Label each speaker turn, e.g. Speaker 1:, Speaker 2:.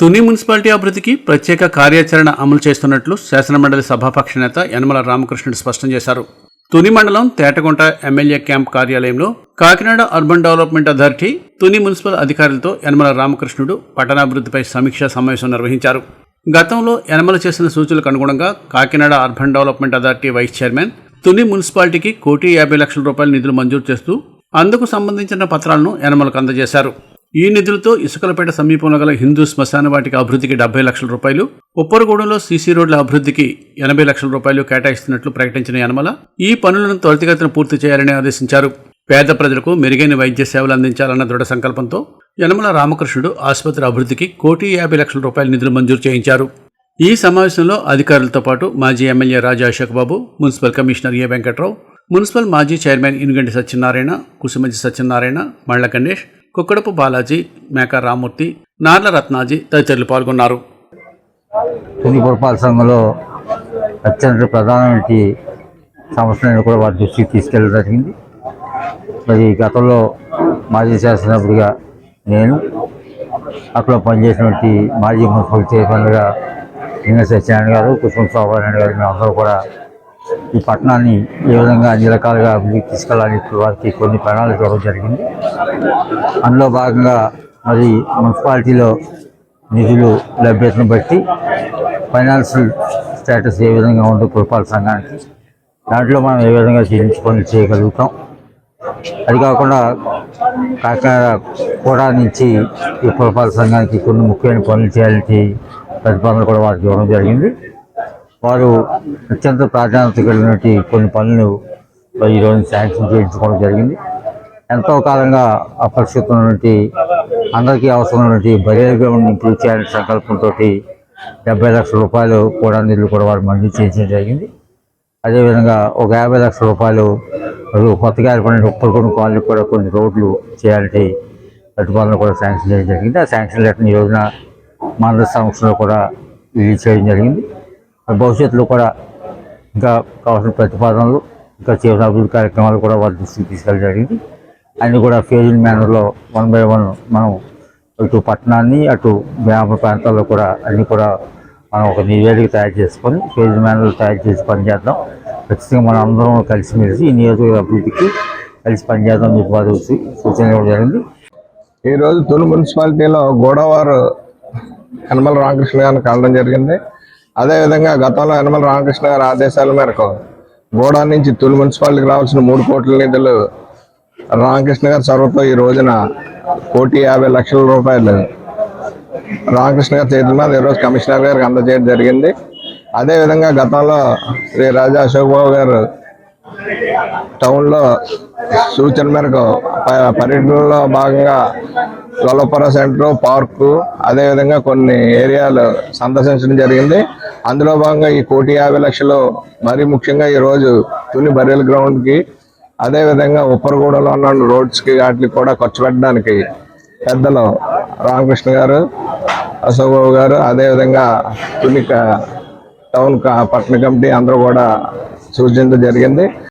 Speaker 1: Tuni municipality అభివృద్ధికి ప్రత్యేక కార్యాచరణ అమలు చేస్తున్నట్లు శాసనమండలి సభాపక్ష నేత యనమల రామకృష్ణుడు స్పష్టం చేశారు. తుని మండలం తేటగుంట ఎమ్మెల్యే క్యాంప్ కార్యాలయంలో Kakinada urban development authority Tuni municipal అధికారులతో యనమల రామకృష్ణుడు పట్టణాభివృద్ధిపై సమీక్షా సమావేశం నిర్వహించారు. గతంలో యనమల చేసిన సూచనలకు అనుగుణంగా Kakinada urban development authority vice chairman Tuni మున్సిపాలిటీకి కోటి యాభై లక్షల రూపాయల నిధులు మంజూరు చేస్తూ అందుకు సంబంధించిన పత్రాలను యనమలకు అందజేశారు. ఈ నిధులతో ఇసుకలపేట సమీపంలో గల హిందూ శ్మశాన వాటికి అభివృద్ధికి డెబ్బై లక్షల రూపాయలు ఉప్పరగూడెంలో సీసీ రోడ్ల అభివృద్ధికి ఎనభై లక్షల రూపాయలు కేటాయిస్తున్నట్లు ప్రకటించిన యనమల ఈ పనులను త్వరితగతిన పూర్తి చేయాలని ఆదేశించారు. పేద ప్రజలకు మెరుగైన వైద్య సేవలు అందించాలన్న దృఢ సంకల్పంతో యనమల రామకృష్ణుడు ఆసుపత్రి అభివృద్ధికి కోటి యాభై లక్షల రూపాయల నిధులు మంజూరు చేయించారు. ఈ సమావేశంలో అధికారులతో పాటు మాజీ MLA Raja Ashok Babu municipal commissioner A Venkatrao municipal మాజీ చైర్మన్ ఇనుగంటి సత్యనారాయణ కుసుమజి సత్యనారాయణ మళ్ళ గణేష్ కుక్కడపు బాలాజీ మేక రామూర్తి నార్ల రత్నాజీ తదితరులు పాల్గొన్నారు.
Speaker 2: తుని పురపాలక సంఘంలో అత్యంత ప్రధానమైన సమస్యలను కూడా వారి దృష్టికి తీసుకెళ్ళడం జరిగింది. మరి గతంలో మాజీ శాసనసభ్యుడిగా నేను అక్కడ పనిచేసినటువంటి మాజీ మున్సిపల్ చైర్మన్గా నిన్న సత్యనారాయణ గారు కుసుమ శోభారాయణ గారు మేమందరూ కూడా ఈ పట్టణాన్ని ఏ విధంగా అన్ని రకాలుగా అభివృద్ధి తీసుకెళ్ళాలని వారికి కొన్ని ప్రణాళిక ఇవ్వడం జరిగింది. అందులో భాగంగా మరి మున్సిపాలిటీలో నిధులు లభ్యతను బట్టి ఫైనాన్షియల్ స్టేటస్ ఏ విధంగా ఉందో పురపాలక సంఘానికి దాంట్లో మనం ఏ విధంగా చేయించు పనులు చేయగలుగుతాం. అది కాకుండా కాకినాడ కూడా నుంచి ఈ పురపాలక సంఘానికి కొన్ని ముఖ్యమైన పనులు చేయాలని ప్రతిపాదనలు కూడా వారికి ఇవ్వడం జరిగింది. వారు అత్యంత ప్రాధాన్యత కలిగినటువంటి కొన్ని పనులు ఈరోజు శాంక్షన్ చేయించుకోవడం జరిగింది. ఎంతో కాలంగా అపరిస్థితి ఉన్నటువంటి అందరికీ అవసరమైనటువంటి బరేల్ గ్రౌండ్ ఇంప్రూవ్ చేయాలనే సంకల్పంతో డెబ్బై లక్షల రూపాయలు కూడా నిధులు కూడా వారు మంజూరు చేయించడం జరిగింది. అదేవిధంగా ఒక యాభై లక్షల రూపాయలు కొత్తగా ఏర్పడిన ఉప్పలకొండ కాలనీ కూడా కొన్ని రోడ్లు చేయాలంటే ప్రతిపాదన కూడా శాంక్షన్ చేయడం జరిగింది. ఆ శాంక్షన్ లెటర్ ఈ రోజున మండల సంస్థలో కూడా రిలీజ్ చేయడం జరిగింది. భవిష్యత్తులో కూడా ఇంకా కావాల్సిన ప్రతిపాదనలు ఇంకా చేసిన అభివృద్ధి కార్యక్రమాలు కూడా వారి దృష్టికి తీసుకెళ్ళడం జరిగింది. అన్నీ కూడా ఫేజుల్ మేనర్లో వన్ బై వన్ మనం ఇటు పట్టణాన్ని అటు గ్రామ ప్రాంతాల్లో కూడా అన్నీ కూడా మనం ఒక నివేదిక తయారు చేసుకొని ఫేజ్ మేనర్లు తయారు చేసి పనిచేద్దాం. ఖచ్చితంగా మనం అందరం కలిసిమెలిసి ఈ నియోజకవర్గ అభివృద్ధికి కలిసి పనిచేద్దాం మీకు వారు సూచన ఇవ్వడం జరిగింది.
Speaker 3: ఈరోజు తొలి మున్సిపాలిటీలో గోడవారు కనమల రామకృష్ణ గారిని కలడం జరిగింది. అదేవిధంగా గతంలో యనమల రామకృష్ణ గారి ఆదేశాల మేరకు గోడా నుంచి తొలి మున్సిపాలిటీకి రావాల్సిన మూడు కోట్ల నిధులు రామకృష్ణ గారి చొరవతో ఈ రోజున కోటి యాభై లక్షల రూపాయలు రామకృష్ణ గారి చేతుల మీద ఈరోజు కమిషనర్ గారికి అందజేయడం జరిగింది. అదేవిధంగా గతంలో శ్రీ రాజా అశోక్ బాబు గారు టౌన్లో సూచన మేరకు పర్యటనలో భాగంగా లొల్లపుర సెంటర్ పార్కు అదేవిధంగా కొన్ని ఏరియాలు సందర్శించడం జరిగింది. అందులో భాగంగా ఈ కోటి యాభై లక్షలు మరీ ముఖ్యంగా ఈరోజు తుని బరియల్ గ్రౌండ్కి అదేవిధంగా ఉప్పరగూడలో ఉన్న రోడ్స్కి వాటికి కూడా ఖర్చు పెట్టడానికి పెద్దలు రామకృష్ణ గారు అశోక్ గారు అదేవిధంగా తుని టౌన్ పట్టణ కమిటీ అందరూ కూడా సూచించడం జరిగింది.